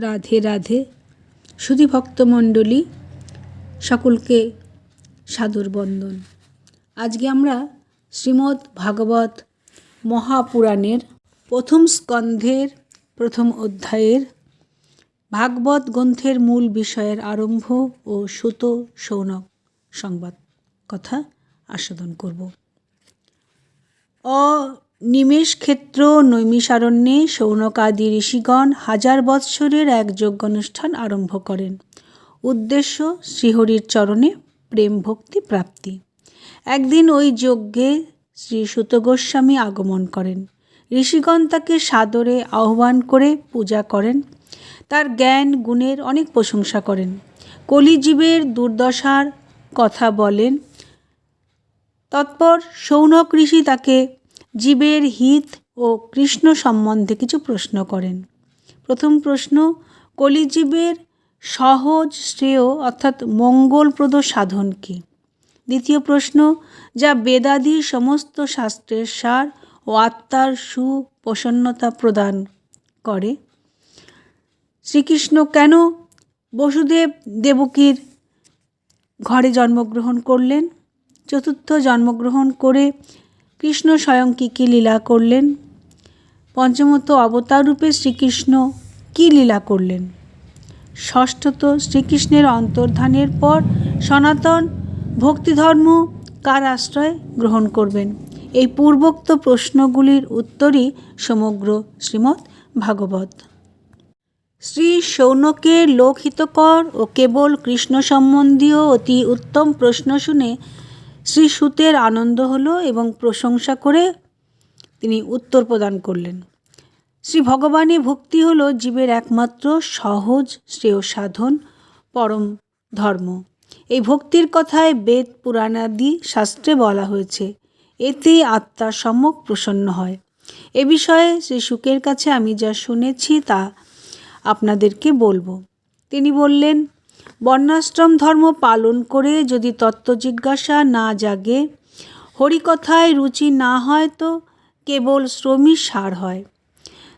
রাধে রাধে। সুধী ভক্তমণ্ডলী, সকলকে সাদর বন্দন। আজকে আমরা শ্রীমদ্ ভাগবত মহাপুরাণের প্রথম স্কন্ধের প্রথম অধ্যায়ের ভাগবত গ্রন্থের মূল বিষয়ের আরম্ভ ও সুত সৌনক সংবাদ কথা আস্বাদন করব। অনিমেষ ক্ষেত্র, নৈমিষারণ্যে সৌনকাদি ঋষিগণ হাজার বৎসরের এক যজ্ঞানুষ্ঠান আরম্ভ করেন। উদ্দেশ্য, শ্রীহরির চরণে প্রেম ভক্তি প্রাপ্তি। একদিন ওই যজ্ঞে শ্রী সুত গোস্বামী আগমন করেন। ঋষিগণ তাকে সাদরে আহ্বান করে পূজা করেন। তার জ্ঞান, গুণের অনেক প্রশংসা করেন। কলিজীবের দুর্দশার কথা বলেন। তৎপর সৌনক ঋষি তাকে জীবের হিত ও কৃষ্ণ সম্বন্ধে কিছু প্রশ্ন করেন। প্রথম প্রশ্ন, কলিজীবের সহজ শ্রেয় অর্থাৎ মঙ্গলপ্রদ সাধন কী? দ্বিতীয় প্রশ্ন, যা বেদাদি সমস্ত শাস্ত্রের সার ও আত্মার সুপ্রসন্নতা প্রদান করে। শ্রীকৃষ্ণ কেন বসুদেব দেবকীর ঘরে জন্মগ্রহণ করলেন? চতুর্থ জন্মগ্রহণ করে কৃষ্ণ স্বয়ং কী কী লীলা করলেন? পঞ্চমত অবতার রূপে শ্রীকৃষ্ণ কী লীলা করলেন? ষষ্ঠত শ্রীকৃষ্ণের অন্তর্ধানের পর সনাতন ভক্তিধর্ম কার আশ্রয় গ্রহণ করবেন? এই পূর্বোক্ত প্রশ্নগুলির উত্তরই সমগ্র শ্রীমৎ ভাগবত। শ্রী সৌনকের লোকহিতকর ও কেবল কৃষ্ণ সম্বন্ধীয় অতি উত্তম প্রশ্ন শুনে শ্রী সুতের আনন্দ হলো এবং প্রশংসা করে তিনি উত্তর প্রদান করলেন। শ্রী ভগবানে ভক্তি হল জীবের একমাত্র সহজ, শ্রেয় সাধন, পরম ধর্ম। এই ভক্তির কথায় বেদ পুরাণাদি শাস্ত্রে বলা হয়েছে, এতে আত্মার সম্যক প্রসন্ন হয়। এ বিষয়ে শ্রী সুকের কাছে আমি যা শুনেছি তা আপনাদেরকে বলব। তিনি বললেন বর্ণাশ্রম ধর্ম পালন করে যদি তত্ত্ব জিজ্ঞাসা না জাগে, হরিকথায় রুচি না হয় তো কেবল শ্রমী সার হয়।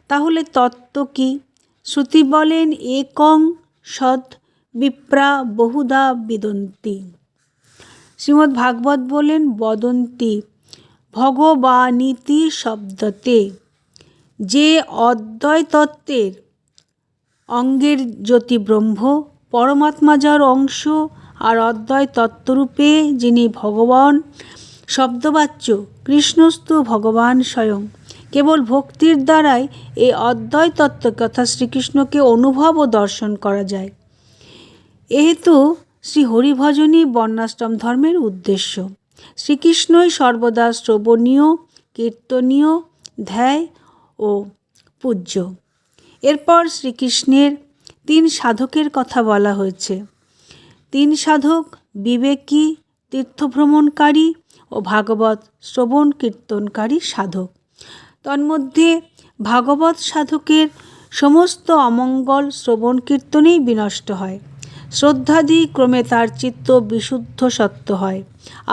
তাহলে তত্ত্ব কি? শ্রুতি বলেন, একং সৎ বিপ্রা বহুদা বিদন্তি। শ্রীমদ্ ভাগবত বলেন, বদন্তি ভগবানীতি শব্দতে। যে অদ্বয় তত্ত্বের অঙ্গের জ্যোতি ব্রহ্ম পরমাত্মা যার অংশ আর অদ্বয় তত্ত্বরূপে যিনি ভগবান, শব্দবাচ্য, কৃষ্ণস্তু ভগবান স্বয়ং। কেবল ভক্তির দ্বারাই এই অদ্বয় তত্ত্ব কথা শ্রীকৃষ্ণকে অনুভব ও দর্শন করা যায়। এহেতু শ্রী হরিভজনই বর্ণাশ্রম ধর্মের উদ্দেশ্য। শ্রীকৃষ্ণই সর্বদা শ্রবণীয়, কীর্তনীয়, ধ্যায় ও পূজ্য। এরপর শ্রীকৃষ্ণের তিন সাধকের কথা বলা হয়েছে। তিন সাধক বিবেকী, তীর্থভ্রমণকারী ও ভাগবত শ্রবণ কীর্তনকারী সাধক। তন্মধ্যে ভাগবত সাধকের সমস্ত অমঙ্গল শ্রবণ কীর্তনেই বিনষ্ট হয়। শ্রদ্ধাদি ক্রমে তার চিত্ত বিশুদ্ধ সত্য হয়,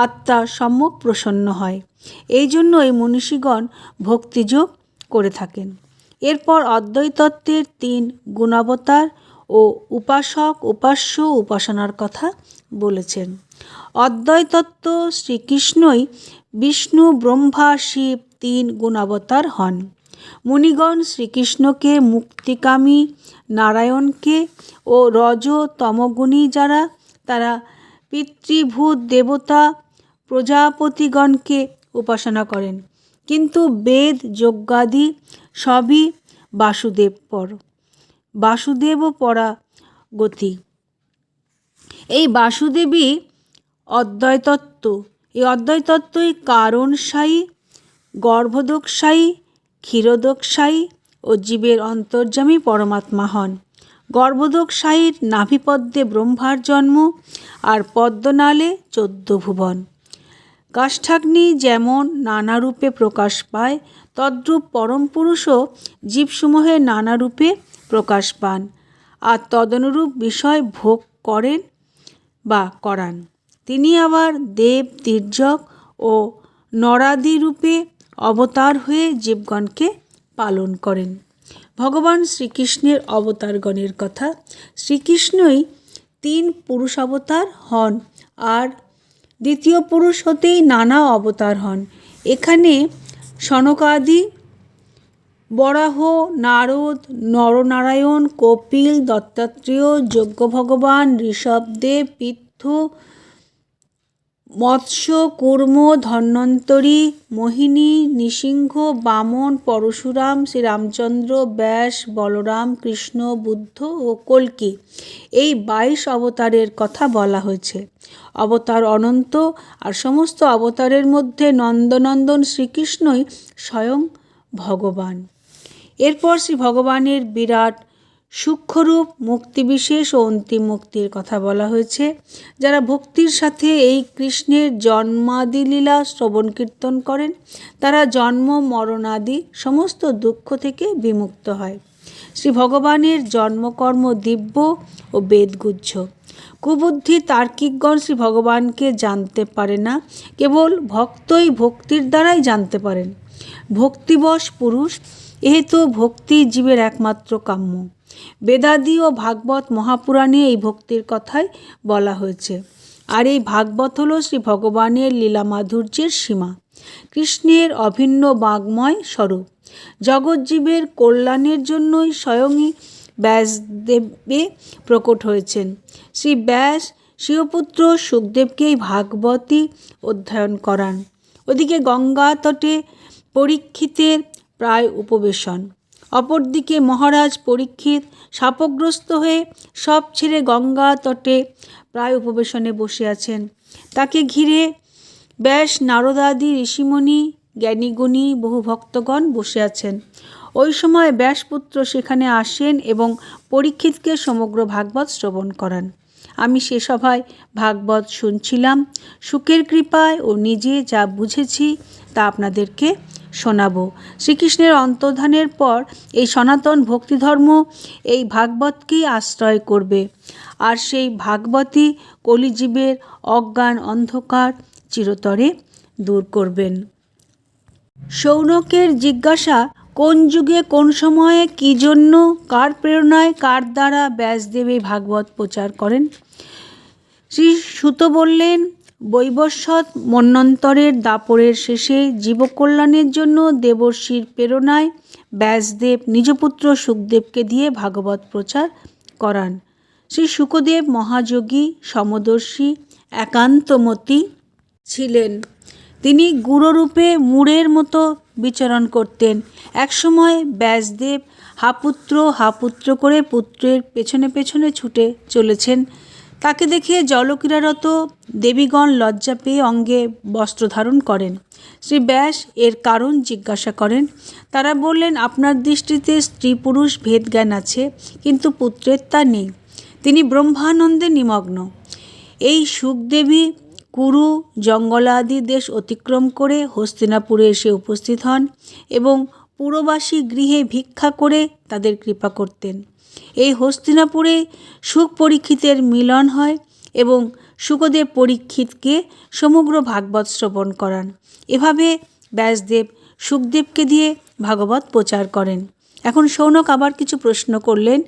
আত্মা সম্যক প্রসন্ন হয়। এই জন্য এই মনীষীগণ ভক্তিযোগ করে থাকেন। এরপর অদ্বৈতত্ত্বের তিন গুণাবতার ও উপাসক, উপাস্য, উপাসনার কথা বলেছেন। অদ্বৈতত্ত্ব শ্রীকৃষ্ণই বিষ্ণু, ব্রহ্মা, শিব তিন গুণাবতার হন। মুনিগণ শ্রীকৃষ্ণকে মুক্তিকামী, নারায়ণকে ও রজ তমগুণী যারা, তারা পিতৃভূত দেবতা প্রজাপতিগণকে উপাসনা করেন। কিন্তু বেদ, যজ্ঞাদি সবই বাসুদেব পর বাসুদেব পরা গতি। এই বাসুদেবী অদ্বৈতত্ত্ব। এই অদ্বৈতত্ত্বই কারণসায়ী, গর্ভদোকসায়ী, ক্ষীরোদকসায়ী ও জীবের অন্তর্যামী পরমাত্মা হন। গর্ভদোকসায়ীর নাভিপদ্মে ব্রহ্মার জন্ম আর পদ্মনালে চোদ্দ ভুবন। কাষ্ঠাগ্নি যেমন নানা রূপে প্রকাশ পায়, তদ্রূপ পরম পুরুষও জীবসমূহের নানা রূপে প্রকাশ পান আর তদনুরূপ বিষয় ভোগ করেন বা করান। তিনি আবার দেব, তির্যক ও নরাদি রূপে অবতার হয়ে জীবগণকে পালন করেন। ভগবান শ্রীকৃষ্ণের অবতারগণের কথা, শ্রীকৃষ্ণই তিন পুরুষ অবতার হন আর দ্বিতীয় পুরুষ হতেই নানা অবতার হন। এখানে সনকাদি বরাহ, নারদ, নরনারায়ণ, কপিল, দত্তাত্রেয়, যজ্ঞ ভগবান, ঋষভদেব, পিত্থ, মৎস্য, কুর্ম, ধন্বন্তরী, মোহিনী, নৃসিংহ, বামন, পরশুরাম, শ্রীরামচন্দ্র, ব্যাস, বলরাম, কৃষ্ণ, বুদ্ধ ও কল্কি। এই বাইশ অবতারের কথা বলা হয়েছে। অবতার অনন্ত আর সমস্ত অবতারের মধ্যে নন্দনন্দন শ্রীকৃষ্ণই স্বয়ং ভগবান। এরপর শ্রী ভগবানের বিরাট সূক্ষ্মরূপ মুক্তিবিশেষ ও অন্তিম মুক্তির কথা বলা হয়েছে। যারা ভক্তির সাথে এই কৃষ্ণের জন্মাদিলীলা শ্রবণ কীর্তন করেন, তারা জন্ম মরণাদি সমস্ত দুঃখ থেকে বিমুক্ত হয়। শ্রী ভগবানের জন্মকর্ম দিব্য ও বেদগুচ্ছ। কুবুদ্ধি তার্কিকগণ শ্রী ভগবানকে জানতে পারে না, কেবল ভক্তই ভক্তির দ্বারাই জানতে পারেন। ভক্তিবশ পুরুষ এহেতু ভক্তি জীবের একমাত্র কাম্য। বেদাদি ও ভাগবত মহাপুরাণে এই ভক্তির কথাই বলা হয়েছে। আর এই ভাগবত হল শ্রী ভগবানের লীলা মাধুর্যের সীমা। কৃষ্ণের অভিন্ন বাগ্ময় স্বরূপ। জগৎজীবের কল্যাণের জন্যই স্বয়ংই ব্যাসদেবে প্রকট হয়েছেন। শ্রী ব্যাস শিবপুত্র সুখদেবকেই ভাগবতী অধ্যয়ন করান। ওদিকে গঙ্গা তটে পরীক্ষিতের প্রায় উপবেশন। অপরদিকে মহারাজ পরীক্ষিত শাপগ্রস্ত হয়ে সব ছেড়ে গঙ্গা তটে প্রায় উপবেশনে বসে আছেন। তাকে ঘিরে ব্যাস নারদাদি, ঋষিমণি, জ্ঞানীগুণী বহু ভক্তগণ বসে আছেন। ওই সময় ব্যাসপুত্র সেখানে আসেন এবং পরীক্ষিতকে সমগ্র ভাগবত শ্রবণ করান। আমি সে সভায় ভাগবত শুনছিলাম। সুখের কৃপায় ও নিজে যা বুঝেছি তা আপনাদেরকে শোনাবো। শ্রীকৃষ্ণের অন্তর্ধানের পর এই সনাতন ভক্তিধর্ম এই ভাগবতকেই আশ্রয় করবে। আর সেই ভাগবতী কলিজীবের অজ্ঞান অন্ধকার চিরতরে দূর করবেন। সৌনকের জিজ্ঞাসা, কোন যুগে, কোন সময়ে, কি জন্য, কার প্রেরণায়, কার দ্বারা ব্যাসদেব ভাগবত প্রচার করেন? শ্রী সুত বললেন বৈবস্বত মন্বন্তরের দাপরের শেষে জীবকল্যাণের জন্য দেবর্ষির প্রেরণায় ব্যাসদেব নিজপুত্র সুখদেবকে দিয়ে ভাগবত প্রচার করান। শ্রী সুখদেব মহাযোগী, সমদর্শী, একান্তমতি ছিলেন। তিনি গুরুরূপে মূড়ের মতো বিচরণ করতেন। একসময় ব্যাসদেব হাপুত্র হাপুত্র করে পুত্রের পেছনে পেছনে ছুটে চলেছেন। তাকে দেখে জলক্রীড়ারত দেবীগণ লজ্জা পেয়ে অঙ্গে বস্ত্র ধারণ করেন। শ্রী ব্যাস এর কারণ জিজ্ঞাসা করেন, তারা বললেন, আপনার দৃষ্টিতে স্ত্রী পুরুষ ভেদ জ্ঞান আছে, কিন্তু পুত্রের তা নেই। তিনি ব্রহ্মানন্দে নিমগ্ন। এই সুখদেবী, কুরু, জঙ্গলাদি দেশ অতিক্রম করে হস্তিনাপুরে এসে উপস্থিত হন এবং পুরবাসী গৃহে ভিক্ষা করে তাদের কৃপা করতেন। এই হস্তিনাপুরে সুখ পরীক্ষিতের মিলন হয় এবং সুখদেব পরীক্ষিতকে সমগ্র ভাগবত শ্রবণ করান। এভাবে ব্যাসদেব সুখদেবকে দিয়ে ভাগবত প্রচার করেন। এখন সৌনক আবার কিছু প্রশ্ন করলেন,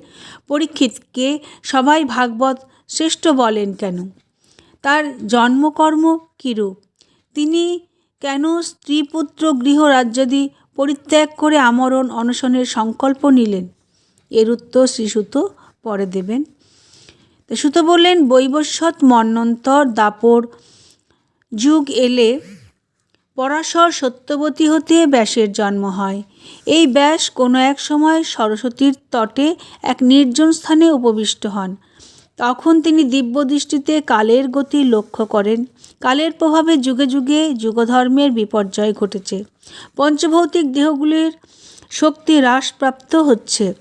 পরীক্ষিতকে সবাই ভাগবত শ্রেষ্ঠ বলেন কেন? তার জন্মকর্ম কীরূপ? তিনি কেন স্ত্রী পুত্র গৃহ রাজ্যাদি পরিত্যাগ করে আমরণ অনশনের সংকল্প নিলেন? এর উত্তর শ্রীসুত পরে দেবেন। তো সুত বললেন বৈবস্বত মন্বন্তর দাপর যুগ এলে পরাশর সত্যবতী হতে ব্যাসের জন্ম হয়। এই ব্যাস কোনো এক সময় সরস্বতীর তটে এক নির্জন স্থানে উপবিষ্ট হন। তখন তিনি দিব্যদৃষ্টিতে কালের গতি লক্ষ্য করেন। কালের প্রভাবে যুগে যুগে যুগধর্মের বিপর্যয় ঘটেছে। পঞ্চভৌতিক দেহগুলির শক্তি হ্রাসপ্রাপ্ত হচ্ছে।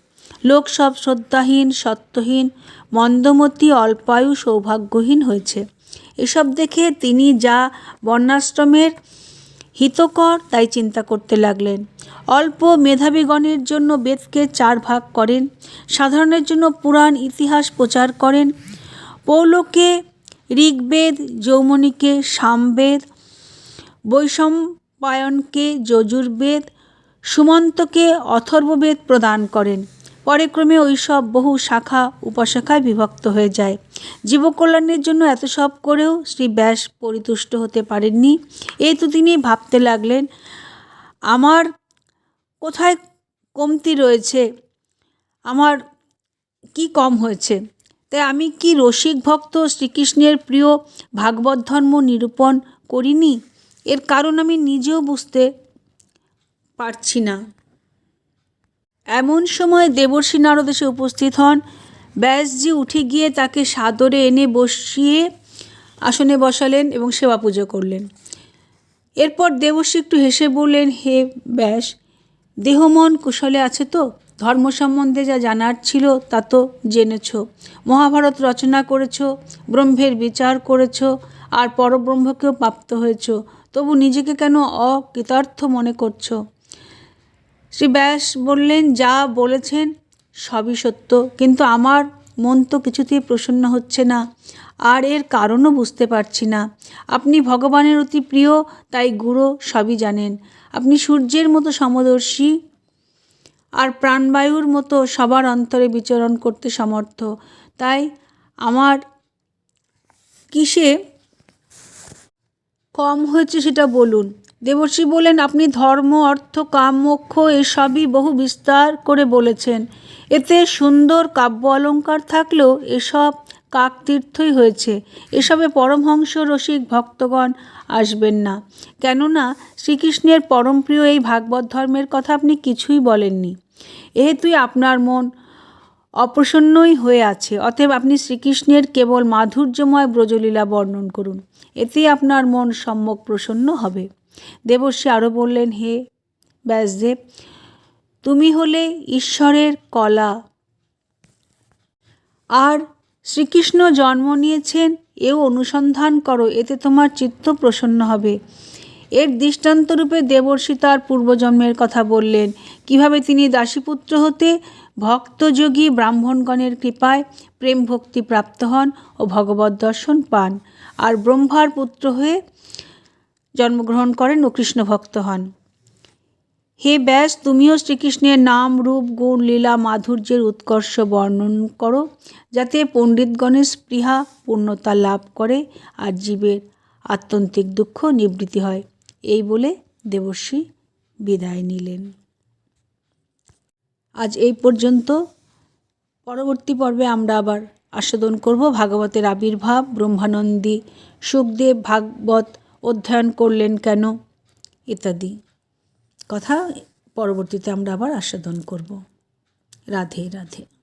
লোক সব শ্রদ্ধাহীন, সত্যহীন, মন্দমতি, অল্পায়ু, সৌভাগ্যহীন হয়েছে। এসব দেখে তিনি যা বর্ণাশ্রমের হিতকর তাই চিন্তা করতে লাগলেন। অল্প মেধাবীগণের জন্য বেদকে চার ভাগ করেন, সাধারণের জন্য পুরাণ, ইতিহাস প্রচার করেন। পৌলকে ঋগ্বেদ, যৌমনিকে সামবেদ বৈষম্পায়নকে যজুর্বেদ, সুমন্তকে অথর্ববেদ প্রদান করেন। পরে ক্রমে ওই সব বহু শাখা উপশাখায় বিভক্ত হয়ে যায়। জীবকল্যাণের জন্য এত সব করেও শ্রী ব্যাস পরিতুষ্ট হতে পারেননি। এই তো তিনি ভাবতে লাগলেন, আমার কোথায় কমতি রয়েছে? আমার কি কম হয়েছে? তাই আমি কি রসিক ভক্ত শ্রীকৃষ্ণের প্রিয় ভাগবত ধর্ম নিরূপণ করিনি? এর কারণ আমি নিজেও বুঝতে পারছি না। এমন সময় দেবর্ষী নারদ এসে উপস্থিত হন। ব্যাসজি উঠে গিয়ে তাকে সাদরে এনে বসিয়ে আসনে বসালেন এবং সেবা পুজো করলেন। এরপর দেবর্ষী একটু হেসে বললেন, হে ব্যাস, দেহমন কুশলে আছে তো? ধর্ম সম্বন্ধে যা জানার ছিল তা তো জেনেছ। মহাভারত রচনা করেছ, ব্রহ্মের বিচার করেছ, আর পরব্রহ্মকেও প্রাপ্ত হয়েছ। তবু নিজেকে কেন অকৃতার্থ মনে করছ? শ্রী ব্যাস বললেন, যা বলেছেন সবই সত্য। কিন্তু আমার মন তো কিছুতেই প্রসন্ন হচ্ছে না। আর এর কারণও বুঝতে পারছি না। আপনি ভগবানের অতি প্রিয়, তাই গুরু সবই জানেন। আপনি সূর্যের মতো সমদর্শী আর প্রাণবায়ুর মতো সবার অন্তরে বিচরণ করতে সমর্থ। তাই আমার কিসে কম হয়েছে সেটা বলুন। দেবর্ষী বলেন, আপনি ধর্ম, অর্থ, কাম, মোক্ষ এসবই বহু বিস্তার করে বলেছেন। এতে সুন্দর কাব্য অলঙ্কার থাকলেও এসব কাকতীর্থই হয়েছে। এসবে পরমহংস রসিক ভক্তগণ আসবেন না। কেননা, শ্রীকৃষ্ণের পরমপ্রিয় এই ভাগবত ধর্মের কথা আপনি কিছুই বলেননি। এহেতুই আপনার মন অপ্রসন্নই হয়ে আছে। অতএব আপনি শ্রীকৃষ্ণের কেবল মাধুর্যময় ব্রজলীলা বর্ণন করুন। এতেই আপনার মন সম্যক প্রসন্ন হবে। দেবর্ষী আরও বললেন, হে ব্যাসদেব, তুমি হলে ঈশ্বরের কলা। আর শ্রীকৃষ্ণ জন্ম নিয়েছেন, এও অনুসন্ধান করো, এতে তোমার চিত্ত প্রসন্ন হবে। এর দৃষ্টান্তরূপে দেবর্ষী তার পূর্বজন্মের কথা বললেন। কীভাবে তিনি দাসীপুত্র হতে ভক্তযোগী ব্রাহ্মণগণের কৃপায় প্রেম ভক্তি প্রাপ্ত হন ও ভগবত দর্শন পান। আর ব্রহ্মার পুত্র হয়ে জন্মগ্রহণ করেন ও কৃষ্ণ ভক্ত হন। হে ব্যাস, তুমিও শ্রীকৃষ্ণের নাম, রূপ, গুণ, লীলা, মাধুর্যের উৎকর্ষ বর্ণন করো, যাতে পণ্ডিতগণের স্পৃহা পূর্ণতা লাভ করে আর জীবের আত্যন্তিক দুঃখ নিবৃত্তি হয়। এই বলে দেবর্ষী বিদায় নিলেন। আজ এই পর্যন্ত। পরবর্তী পর্বে আমরা আবার আস্বাদন করব ভাগবতের আবির্ভাব, ব্রহ্মানন্দী, সুখদেব, ভাগবত অধ্যয়ন করলেন কেন? ইত্যাদি। কথা পরবর্তীতে আমরা আবার আস্বাদন করব। রাধে রাধে।